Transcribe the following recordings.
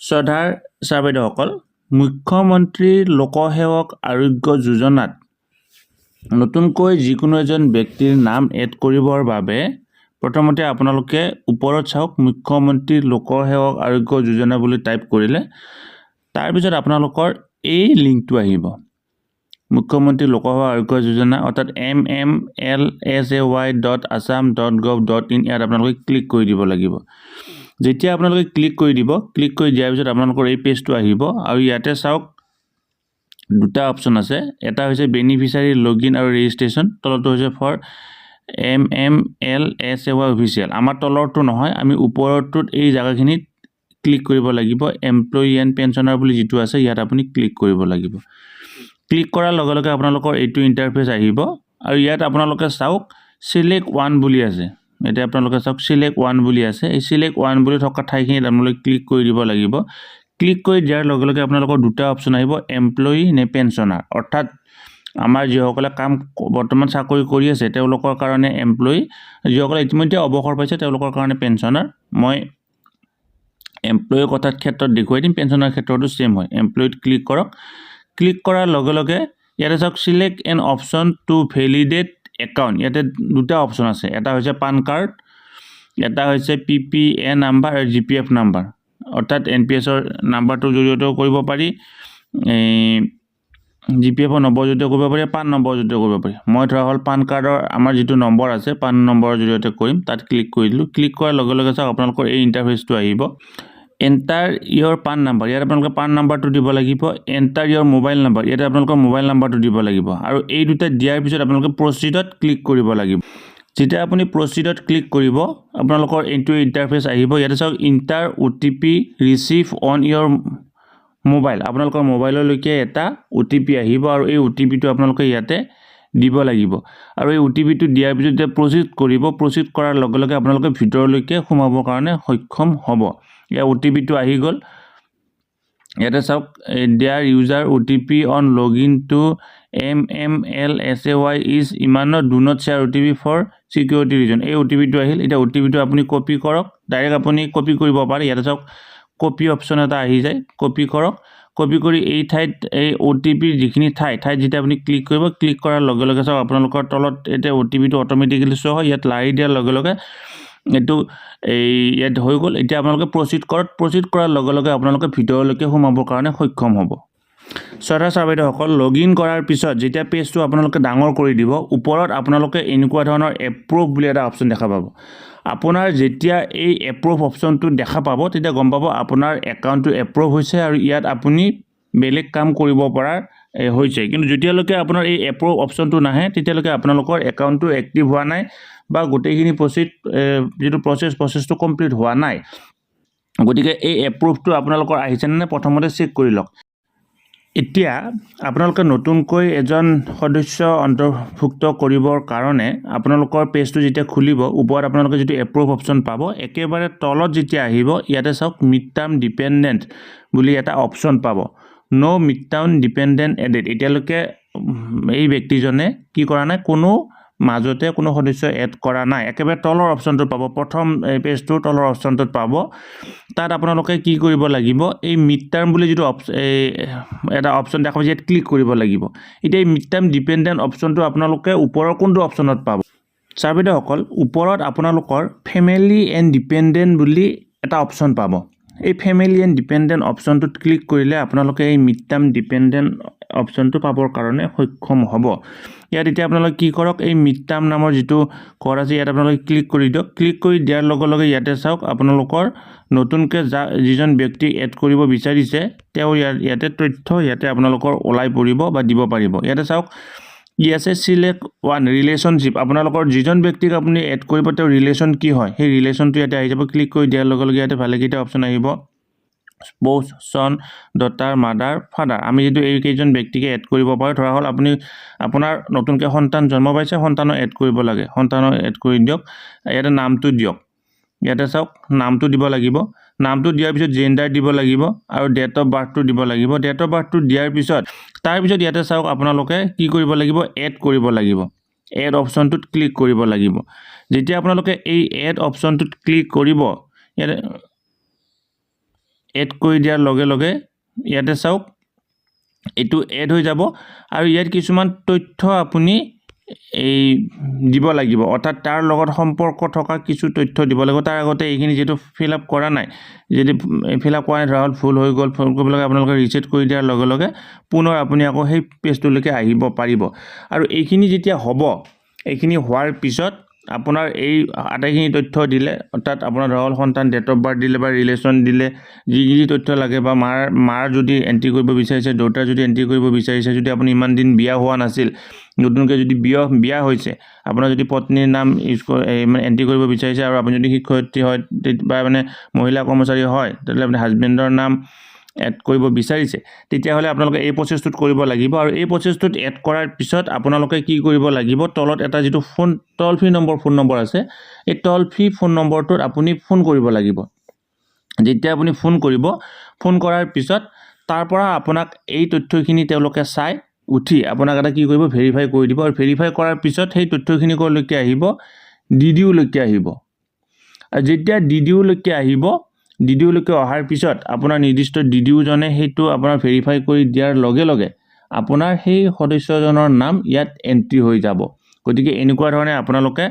শ্ৰদ্ধাৰ ছাৰ বাইদেউসকল মুখ্যমন্ত্ৰী লোকসেৱক আৰোগ্য যোজনাত নতুনকৈ যিকোনো এজন ব্যক্তিৰ নাম এড কৰিবৰ বাবে প্ৰথমতে আপোনালোকে ওপৰত চাওক মুখ্যমন্ত্ৰী লোকসেৱক আৰোগ্য যোজনা বুলি টাইপ কৰিলে তাৰপিছত আপোনালোকৰ এই লিংকটো আহিব। মুখ্যমন্ত্ৰী লোকসেৱা আৰোগ্য যোজনা অৰ্থাৎ M M L S A Y dot Assam dot gov dot in ইয়াত আপোনালোকে ক্লিক কৰি দিব লাগিব। যেতিয়া আপোনালোকে ক্লিক কৰি দিব ক্লিক কৰি দিয়াৰ পিছত আপোনালোকৰ এই পেজটো আহিব আৰু ইয়াতে চাওক, দুটা অপশ্যন আছে। এটা হৈছে বেনিফিচাৰী লগ ইন আৰু ৰেজিষ্ট্ৰেশ্যন তলৰটো হৈছে for M M L S A Y official আমাৰ তলৰটো নহয়, আমি ওপৰৰটোত এই জেগাখিনিত ক্লিক কৰিব লাগিব। এমপ্লয়ী এণ্ড পেঞ্চনাৰ বুলি যিটো আছে, ইয়াত আপুনি ক্লিক কৰিব লাগিব। ক্লিক কৰাৰ লগে লগে আপোনালোকৰ এইটো ইণ্টাৰফেচ আহিব। আৰু ইয়াত আপোনালোকে চাওক চিলেক্ট ওৱান বুলি আছে। এতিয়া আপোনালোকে চাওক চিলেক্ট ওৱান বুলি আছে। এই চিলেক্ট ওৱান বুলি থকা ঠাইখিনিত আপোনালোকে ক্লিক কৰি দিব লাগিব। ক্লিক কৰি দিয়াৰ লগে লগে আপোনালোকৰ দুটা অপশ্যন আহিব এমপ্লয়ী নে পেঞ্চনাৰ অৰ্থাৎ আমাৰ যিসকলে কাম বৰ্তমান চাকৰি কৰি আছে তেওঁলোকৰ কাৰণে এমপ্লয়ী যিসকলে ইতিমধ্যে অৱসৰ পাইছে তেওঁলোকৰ কাৰণে পেঞ্চনাৰ মই এমপ্লয়ীৰ কথাৰ ক্ষেত্ৰত দেখুৱাই দিম পেঞ্চনাৰ ক্ষেত্ৰতো ছেইম হয়। এমপ্লয়ীত ক্লিক কৰক। ক্লিক কৰাৰ লগে লগে ইয়াতে চাওক select an option to validate account ইয়াতে দুটা অপশ্যন আছে। এটা হৈছে পান কাৰ্ড এটা হৈছে পি পি এ নাম্বাৰ আৰু জি পি এফ নাম্বাৰ অৰ্থাৎ এন পি এছৰ নাম্বাৰটোৰ জৰিয়তেও কৰিব পাৰি জি পি এফৰ নম্বৰ জৰিয়তে কৰিব পাৰি পান নম্বৰ জৰিয়তে কৰিব পাৰি। মই ধৰা হ'ল পান কাৰ্ডৰ আমাৰ যিটো নম্বৰ আছে পান নম্বৰৰ জৰিয়তে কৰিম, তাত ক্লিক কৰি দিলোঁ। ক্লিক কৰাৰ লগে লগে চাওক আপোনালোকৰ এই ইণ্টাৰফেচটো আহিব। এণ্টাৰ ইয়ৰ পান নাম্বাৰ ইয়াত আপোনালোকে পান নাম্বাৰটো দিব লাগিব। এণ্টাৰ ইয়ৰ মোবাইল নাম্বাৰ ইয়াতে আপোনালোকৰ মোবাইল নাম্বাৰটো দিব লাগিব। আৰু এই দুটা দিয়াৰ পিছত আপোনালোকে প্ৰচিডত ক্লিক কৰিব লাগিব। যেতিয়া আপুনি প্ৰচিডত ক্লিক কৰিব আপোনালোকৰ এইটো ইণ্টাৰফেচ আহিব। ইয়াতে চাওক enter O' T P receive on your mobile আপোনালোকৰ মোবাইললৈকে এটা অ' টি পি আহিব আৰু এই অ' টি পিটো আপোনালোকে ইয়াতে দিব লাগিব। আৰু এই অ' টি পিটো দিয়াৰ পিছত যেতিয়া প্ৰচিড কৰিব প্ৰচিড কৰাৰ লগে লগে আপোনালোকে ভিতৰলৈকে সোমাবৰ কাৰণে সক্ষম হ'ব। ইয়াৰ অ' টি পিটো আহি গ'ল। ইয়াতে চাওক dear user O' T P on log in to M M L S A Y is ইমানত do not share O' T P for security reason এই অ' টি পিটো আহিল। এতিয়া অ' টি পিটো আপুনি কপি কৰক। ডাইৰেক্ট আপুনি copy কৰিব পাৰে। ইয়াতে চাওক কপি অপশ্যন এটা আহি যায়। কপি কৰক। কপি কৰি এই ঠাইত, এই অ' টি পিৰ যিখিনি ঠাই, ঠাইত যেতিয়া আপুনি ক্লিক কৰিব ক্লিক কৰাৰ লগে লগে চাওক, আপোনালোকৰ তলত এতিয়া অ' টি পিটো অট'মেটিকেলি শ্ব' হয়। ইয়াত লাৰি দিয়াৰ লগে লগে এইটো এই ইয়াত হৈ গ'ল। এতিয়া আপোনালোকে প্ৰচিড কৰক। প্ৰচিড কৰাৰ লগে লগে আপোনালোকে ভিতৰলৈকে সোমাবৰ কাৰণে সক্ষম হ'ব। শ্ৰদ্ধা ছাৰ বাইদেউসকল লগ ইন কৰাৰ পিছত যেতিয়া পেজটো আপোনালোকে ডাঙৰ কৰি দিব ওপৰত আপোনালোকে এনেকুৱা ধৰণৰ এপ্ৰুভ বুলি এটা অপশ্যন দেখা পাব। আপোনাৰ যেতিয়া এই এপ্ৰুভ অপশ্যনটো দেখা পাব তেতিয়া গম পাব আপোনাৰ একাউণ্টটো এপ্ৰুভ হৈছে আৰু ইয়াত আপুনি বেলেগ কাম কৰিব পৰা হৈছে। কিন্তু যেতিয়ালৈকে আপোনাৰ এই এপ্ৰুভ অপশ্যনটো নাহে তেতিয়ালৈকে আপোনালোকৰ একাউণ্টটো এক্টিভ হোৱা নাই বা গোটেইখিনি প্ৰচিড যিটো প্ৰচেছ প্ৰচেছটো কমপ্লিট হোৱা নাই। গতিকে এই এপ্ৰুভটো আপোনালোকৰ আহিছেনে নে প্ৰথমতে চেক কৰি লওক। এতিয়া আপোনালোকে নতুনকৈ এজন সদস্য অন্তৰ্ভুক্ত কৰিবৰ কাৰণে আপোনালোকৰ পেজটো যেতিয়া খুলিব ওপৰত আপোনালোকে যিটো এপ্ৰুভ অপশ্যন পাব একেবাৰে তলত যেতিয়া আহিব ইয়াতে চাওক মিড টাৰ্ম ডিপেণ্ডেণ্ট বুলি এটা অপশ্যন পাব। ন' টাৰ্ম ডিপেণ্ডেণ্ট এডেড এতিয়ালৈকে এই ব্যক্তিজনে কি কৰা নাই? কোনো মাজতে কোনো সদস্য এড কৰা নাই। একেবাৰে তলৰ অপশ্যনটোত পাব। প্ৰথম পেজটোৰ তলৰ অপশ্যনটোত পাব। তাত আপোনালোকে কি কৰিব লাগিব? এই মিড টাৰ্ম বুলি যিটো অপচ এই এটা অপশ্যন দেখা পাইছে ইয়াত ক্লিক কৰিব লাগিব। এতিয়া এই মিড টাৰ্ম ডিপেণ্ডেণ্ট অপশ্যনটো আপোনালোকে ওপৰৰ কোনটো অপশ্যনত পাব? ছাৰ বাইদেউসকল ওপৰত আপোনালোকৰ ফেমিলি এণ্ড ডিপেণ্ডেণ্ট বুলি এটা অপশ্যন পাব। এই ফেমিলি এণ্ড ডিপেণ্ডেণ্ট অপশ্যনটোত ক্লিক কৰিলে আপোনালোকে এই মিড টাৰ্ম ডিপেণ্ডেণ্ট অপশ্যনটো পাবৰ কাৰণে সক্ষম হ'ব। ইয়াত এতিয়া আপোনালোকে কি কৰক এই মিড টাৰ্ম নামৰ যিটো ঘৰ আছে ইয়াত আপোনালোকে ক্লিক কৰি দিয়ক। ক্লিক কৰি দিয়াৰ লগে লগে ইয়াতে চাওক আপোনালোকৰ নতুনকৈ যা যিজন ব্যক্তিক এড কৰিব বিচাৰিছে তেওঁ ইয়াত ইয়াতে তথ্য ইয়াতে আপোনালোকৰ ওলাই পৰিব বা দিব পাৰিব। ইয়াতে চাওক আছে চিলেক্ট ওৱান ৰিলেশ্যনশ্বিপ আপোনালোকৰ যিজন ব্যক্তিক আপুনি এড কৰিব তেওঁৰ ৰিলেশ্যন কি হয়? সেই ৰিলেশ্যনটো ইয়াতে আহি যাব ক্লিক কৰি দিয়াৰ লগে লগে ইয়াতে ভালেকেইটা অপশ্যন আহিব। স্পৌচ চন ডটাৰ মাদাৰ ফাদাৰ আমি যিটো এইকেইজন ব্যক্তিকে এড কৰিব পাৰোঁ ধৰা হ'ল আপুনি আপোনাৰ নতুনকৈ সন্তান জন্ম পাইছে সন্তানক এড কৰিব লাগে। সন্তানক এড কৰি দিয়ক। ইয়াতে নামটো দিয়ক। ইয়াতে চাওক নামটো দিব লাগিব। নামটো দিয়াৰ পিছত জেণ্ডাৰ দিব লাগিব আৰু ডেট অফ বাৰ্থটো দিব লাগিব। ডেট অফ বাৰ্থটো দিয়াৰ পিছত তাৰপিছত ইয়াতে চাওক আপোনালোকে কি কৰিব লাগিব এড কৰিব লাগিব। এড অপশ্যনটোত ক্লিক কৰিব লাগিব। যেতিয়া আপোনালোকে এই এড অপশ্যনটোত ক্লিক কৰিব ইয়াতে এড কৰি দিয়াৰ লগে লগে ইয়াতে চাওক এইটো এড হৈ যাব। আৰু ইয়াত কিছুমান তথ্য আপুনি এই দিব লাগিব। অৰ্থাৎ তাৰ লগত সম্পৰ্ক থকা কিছু তথ্য দিব লাগিব। তাৰ আগতে এইখিনি যিহেতু ফিল আপ কৰা নাই যদি ফিল আপ কৰা নাই ধৰা হ'ল ভুল হৈ গ'ল ভুল কৰিব লাগে আপোনালোকে ৰিছেট কৰি দিয়াৰ লগে লগে পুনৰ আপুনি আকৌ সেই পেজটোলৈকে আহিব পাৰিব। আৰু এইখিনি যেতিয়া হ'ব এইখিনি হোৱাৰ পিছত আপোনাৰ এই আটাইখিনি তথ্য দিলে অৰ্থাৎ আপোনাৰ ধৰা হ'ল সন্তান ডেট অফ বাৰ্থ দিলে বা ৰিলেশ্যন দিলে যি যি তথ্য লাগে বা মাৰ মাৰ যদি এণ্ট্ৰি কৰিব বিচাৰিছে দেউতাৰ যদি এণ্ট্ৰি কৰিব বিচাৰিছে যদি আপুনি ইমান দিন বিয়া হোৱা নাছিল নতুনকৈ যদি বিয়া বিয়া হৈছে আপোনাৰ যদি পত্নীৰ নাম ইউজ মানে এণ্ট্ৰি কৰিব বিচাৰিছে আৰু আপুনি যদি শিক্ষয়িত্ৰী হয় বা মানে মহিলা কৰ্মচাৰী হয় তেতিয়াহ'লে আপুনি হাজবেণ্ডৰ নাম এড কৰিব বিচাৰিছে, তেতিয়াহ'লে আপোনালোকে এই প্ৰচেছটোত কৰিব লাগিব আৰু এই প্ৰচেছটোত এড কৰাৰ পিছত আপোনালোকে কি কৰিব লাগিব, তলত এটা যিটো phone toll free number phone number আছে, এই টল ফ্ৰী ফোন নম্বৰটোত আপুনি ফোন কৰিব লাগিব। যেতিয়া আপুনি ফোন কৰিব ফোন কৰাৰ পিছত তাৰ পৰা আপোনাক এই তথ্যখিনি তেওঁলোকে চাই উঠি আপোনাক এটা কি কৰিব ভেৰিফাই কৰি দিব আৰু ভেৰিফাই কৰাৰ পিছত সেই তথ্যখিনি ক'লৈকে আহিব ডি ডি ইউলৈকে আহিব। আৰু যেতিয়া ডি ডি ইউলৈকে আহিব ডি ডি ইউলৈকে অহাৰ পিছত আপোনাৰ নিৰ্দিষ্ট ডি ডি ইউজনে সেইটো আপোনাৰ ভেৰিফাই কৰি দিয়াৰ লগে লগে আপোনাৰ সেই সদস্যজনৰ নাম ইয়াত এণ্ট্ৰি হৈ যাব। গতিকে এনেকুৱা ধৰণে আপোনালোকে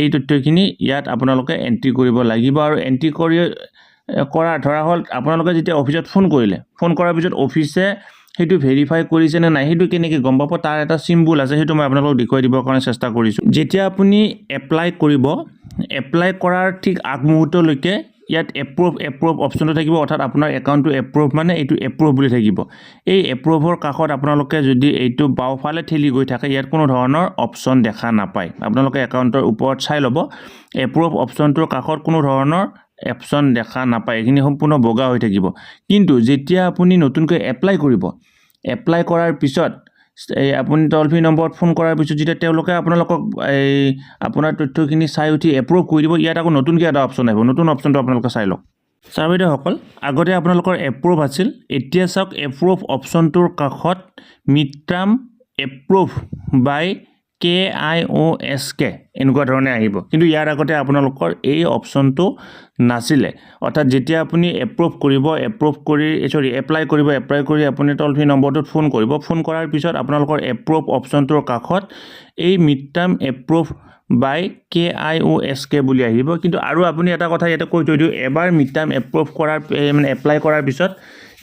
এই তথ্যখিনি ইয়াত আপোনালোকে এণ্ট্ৰি কৰিব লাগিব আৰু এণ্ট্ৰি কৰি কৰা ধৰা হ'ল আপোনালোকে যেতিয়া অফিচত ফোন কৰিলে ফোন কৰাৰ পিছত অফিচে সেইটো ভেৰিফাই কৰিছে নে নাই, সেইটো কেনেকৈ গম পাব, তাৰ এটা চিম্বল আছে, সেইটো মই আপোনালোকক দেখুৱাই দিবৰ কাৰণে চেষ্টা কৰিছোঁ। যেতিয়া আপুনি এপ্লাই কৰিব এপ্লাই কৰাৰ ঠিক আগমুহূৰ্তলৈকে ইয়াত এপ্ৰুভ এপ্ৰুভ অপশ্যনটো থাকিব অৰ্থাৎ আপোনাৰ একাউণ্টটো এপ্ৰুভ মানে এইটো এপ্ৰুভ বুলি থাকিব। এই এপ্ৰুভৰ কাষত আপোনালোকে যদি এইটো বাওঁফালে ঠেলি গৈ থাকে ইয়াত কোনো ধৰণৰ অপশ্যন দেখা নাপায়। আপোনালোকে একাউণ্টৰ ওপৰত চাই ল'ব। এপ্ৰুভ অপশ্যনটোৰ কাষত কোনো ধৰণৰ অপশ্যন দেখা নাপায়। এইখিনি সম্পূৰ্ণ বগা হৈ থাকিব। কিন্তু যেতিয়া আপুনি নতুনকৈ এপ্লাই কৰিব এপ্লাই কৰাৰ পিছত এই আপুনি টল ফ্ৰী নম্বৰত ফোন কৰাৰ পিছত যেতিয়া তেওঁলোকে আপোনালোকক এই আপোনাৰ তথ্যখিনি চাই উঠি এপ্ৰুভ কৰি দিব ইয়াত আকৌ নতুনকৈ এটা অপশ্যন আহিব। নতুন অপশ্যনটো আপোনালোকে চাই লওক। ছাৰ বাইদেউসকল আগতে আপোনালোকৰ এপ্ৰুভ আছিল। এতিয়া চাওক এপ্ৰুভ অপশ্যনটোৰ কাষত মিট্ৰাম approve by K I O S K এনেকুৱা ধৰণে আহিব। কিন্তু ইয়াৰ আগতে আপোনালোকৰ এই অপশ্যনটো নাছিলে। অৰ্থাৎ যেতিয়া আপুনি এপ্ৰুভ কৰিব এপ্ৰুভ কৰি চৰি এপ্লাই কৰিব এপ্লাই কৰি আপুনি টল ফ্ৰী নম্বৰটোত ফোন কৰিব। ফোন কৰাৰ পিছত আপোনালোকৰ এপ্ৰুভ অপশ্যনটোৰ কাষত এই mid term approve by K I O' S K বুলি আহিব। কিন্তু আৰু আপুনি এটা কথা ইয়াতে কৈ থৈ দিওঁ। এবাৰ মিড টাৰ্ম এপ্ৰুভ কৰাৰ মানে এপ্লাই কৰাৰ পিছত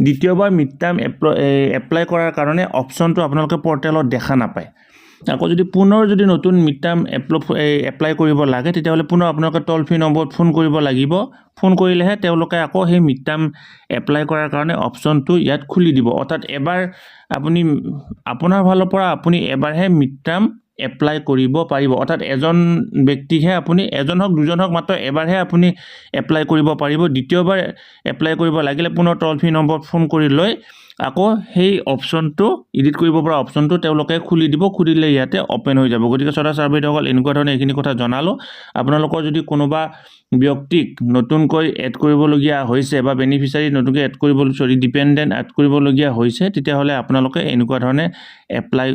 দ্বিতীয়বাৰ মিড টাৰ্ম এপ্লাই কৰাৰ কাৰণে অপশ্যনটো আপোনালোকে পৰ্টেলত দেখা নাপায়। আকৌ যদি পুনৰ যদি নতুন মিড টাৰ্ম এপ্লাই কৰিব লাগে তেতিয়াহ'লে পুনৰ আপোনালোকে টল ফ্ৰী নম্বৰত ফোন কৰিব লাগিব। ফোন কৰিলেহে তেওঁলোকে আকৌ সেই মিড টাৰ্ম এপ্লাই কৰাৰ কাৰণে অপশ্যনটো ইয়াত খুলি দিব। অৰ্থাৎ এবাৰ আপুনি আপোনাৰ ফালৰ পৰা আপুনি এবাৰহে মিড টাৰ্ম এপ্লাই কৰিব পাৰিব। অৰ্থাৎ এজন ব্যক্তিকহে আপুনি এজন হওক দুজন হওক মাত্ৰ এবাৰহে আপুনি এপ্লাই কৰিব পাৰিব। দ্বিতীয়বাৰ এপ্লাই কৰিব লাগিলে পুনৰ টল ফ্ৰী নম্বৰত ফোন কৰি লৈ আকৌ সেই অপশ্যনটো এডিট কৰিব পৰা অপশ্যনটো তেওঁলোকে খুলি দিব, খুলিলে ইয়াতে অ'পেন হৈ যাব। গতিকে চদা ছাৰ্ভেইটসকল এনেকুৱা ধৰণে এইখিনি কথা জনালোঁ। আপোনালোকৰ যদি কোনোবা ব্যক্তিক নতুনকৈ এড কৰিবলগীয়া হৈছে বা বেনিফিচাৰী নতুনকৈ এড কৰিব চৰি ডিপেণ্ডেণ্ট এড কৰিবলগীয়া হৈছে, তেতিয়াহ'লে আপোনালোকে এনেকুৱা ধৰণে এপ্লাই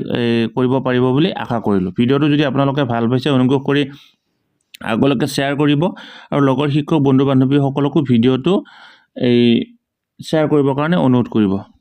কৰিব পাৰিব বুলি আশা কৰিলোঁ। ভিডিঅ'টো যদি আপোনালোকে ভালো পাইছে, অনুগ্ৰহ কৰি আগলৈকে শ্বেয়াৰ কৰিব আৰু লগৰ, শিক্ষক বন্ধু বান্ধৱীসকলকো ভিডিঅ'টো, এই শ্বেয়াৰ কৰিবৰ কাৰণে অনুৰোধ কৰিব।